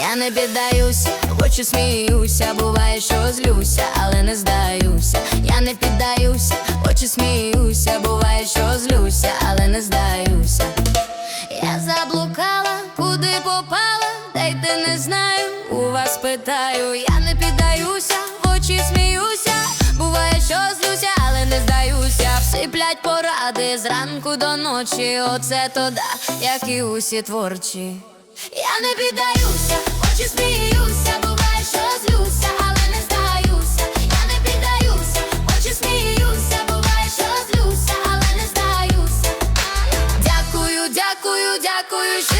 Я не піддаюся, в очі сміюся, буває, що злюся, але не здаюся. Я не піддаюся, в очі сміюся, буває, що злюся, але не здаюся. Я попала, Правди не знаю, у вас питаю, я не піддаюся, в очі сміюся, буває, що злюся, але не здаюся. Всиплять поради зранку до ночі. Оце то да, як і усі творчі. Я не піддаюся, в очі сміюся, буває, що злюся, але не здаюся, я не піддаюся, в очі сміюся, буває, що злюся, але не здаюся. Дякую, дякую, дякую.